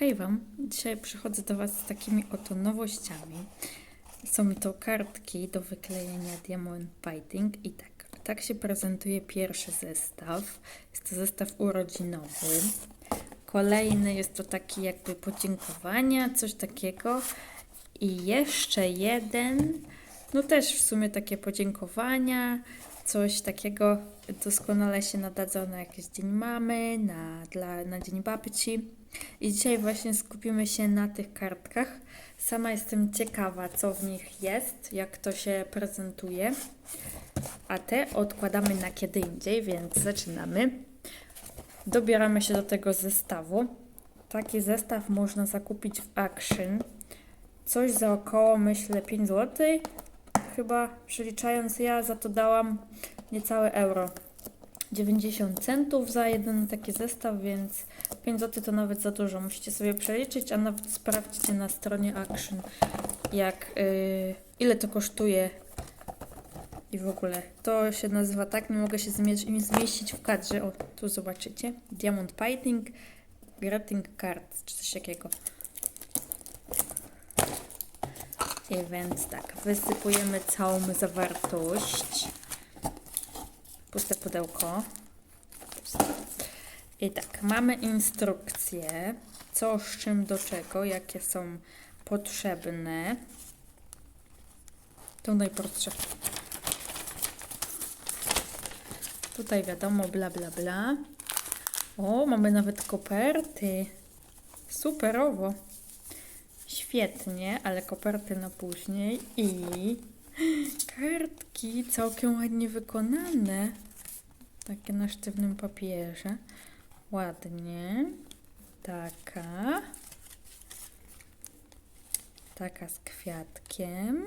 Hej Wam, dzisiaj przychodzę do Was z takimi oto nowościami. Są to kartki do wyklejenia Diamond Fighting i tak, tak się prezentuje pierwszy zestaw. Jest to zestaw urodzinowy. Kolejny jest to taki jakby podziękowania, coś takiego. I jeszcze jeden, no też w sumie takie podziękowania, coś takiego doskonale się nadadzą na jakiś dzień mamy, na, dla, na dzień babci. I dzisiaj właśnie skupimy się na tych kartkach. Sama jestem ciekawa, co w nich jest, jak to się prezentuje. A te odkładamy na kiedy indziej, więc zaczynamy. Dobieramy się do tego zestawu. Taki zestaw można zakupić w Action. Coś za około, myślę, 5 zł. Chyba przeliczając, ja za to dałam niecałe euro. 90 centów za jeden taki zestaw, więc 5 zł to nawet za dużo. Musicie sobie przeliczyć, a nawet sprawdźcie na stronie Action, jak yy, ile to kosztuje i w ogóle. To się nazywa tak, nie mogę się zmieścić, w kadrze. O, tu zobaczycie. Diamond Painting, Greeting Card, czy coś takiego. I więc tak, wysypujemy całą zawartość. Puste pudełko. I tak, mamy instrukcję, co z czym do czego, jakie są potrzebne. To najprostsze. Tutaj wiadomo, bla bla bla. O, mamy nawet koperty. Superowo. Świetnie, ale koperty na później i kartki całkiem ładnie wykonane. Takie na sztywnym papierze. Ładnie. Taka. Taka z kwiatkiem.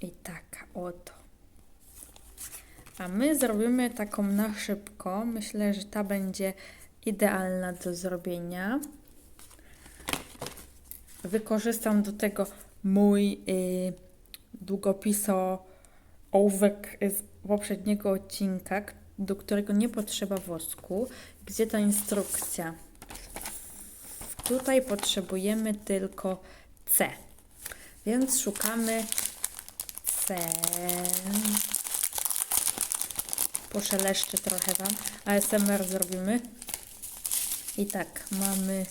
I taka oto. A my zrobimy taką na szybko. Myślę, że ta będzie idealna do zrobienia. Wykorzystam do tego mój y, długopiso ołówek z poprzedniego odcinka, do którego nie potrzeba wosku. Gdzie ta instrukcja? Tutaj potrzebujemy tylko C. Więc szukamy C. Poszeleszczę trochę Wam. ASMR zrobimy. I tak, mamy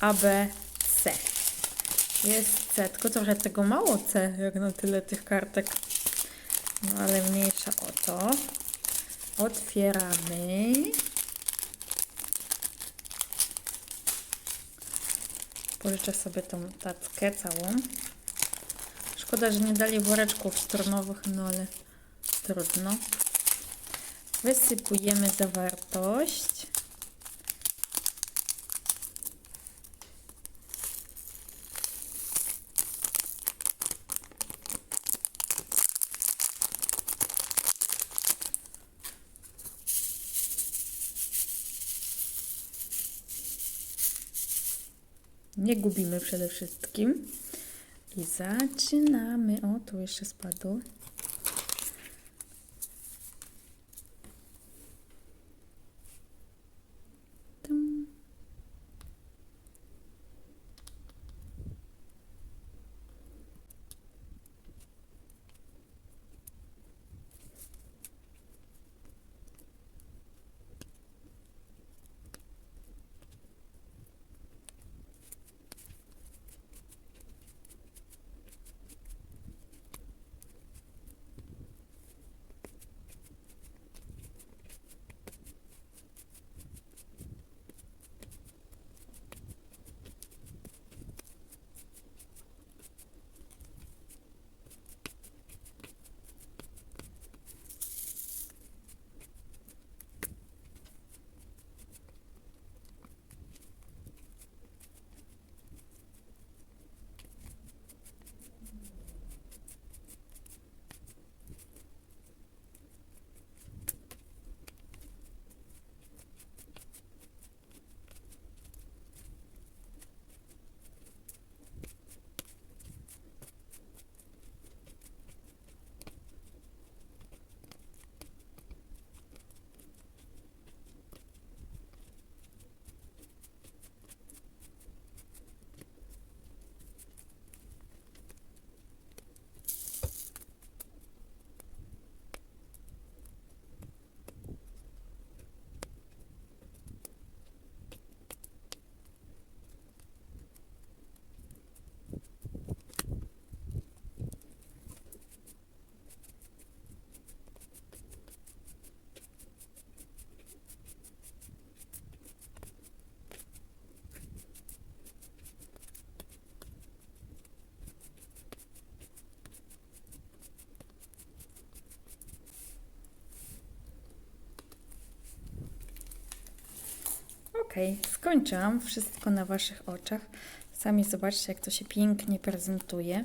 A, B. Jest C, tylko trochę tego mało C, jak na tyle tych kartek. No ale mniejsza o to. Otwieramy. Pożyczę sobie tą tackę całą. Szkoda, że nie dali woreczków stronowych, no ale trudno. Wysypujemy zawartość. Nie gubimy przede wszystkim. I zaczynamy. O, tu jeszcze spadło. Ok, skończyłam wszystko na Waszych oczach. Sami zobaczcie, jak to się pięknie prezentuje.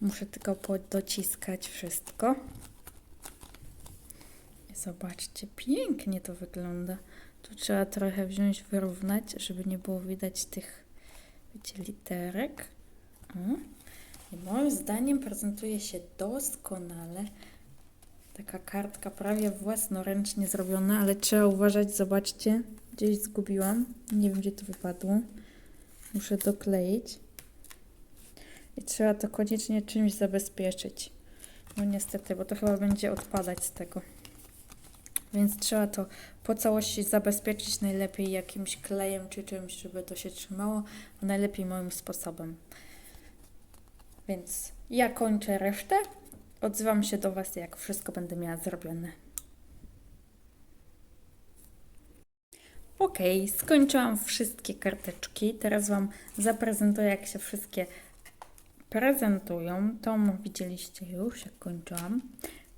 Muszę tylko dociskać wszystko. Zobaczcie, pięknie to wygląda. Tu trzeba trochę wziąć, wyrównać, żeby nie było widać tych, wiecie, literek. I moim zdaniem prezentuje się doskonale. Taka kartka prawie własnoręcznie zrobiona, ale trzeba uważać, zobaczcie, gdzieś zgubiłam. Nie wiem, gdzie to wypadło. Muszę dokleić. I trzeba to koniecznie czymś zabezpieczyć. No niestety, bo to chyba będzie odpadać z tego. Więc trzeba to po całości zabezpieczyć najlepiej jakimś klejem czy czymś, żeby to się trzymało, a najlepiej moim sposobem. Więc ja kończę resztę. Odzywam się do Was, jak wszystko będę miała zrobione. Ok, skończyłam wszystkie karteczki. Teraz Wam zaprezentuję, jak się wszystkie prezentują. Tą widzieliście już, jak kończyłam.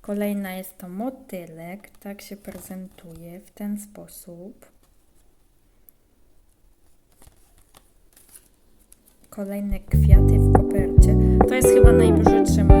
Kolejna jest to motylek. Tak się prezentuje w ten sposób. Kolejne kwiaty w kopercie. To jest chyba najbrzydsze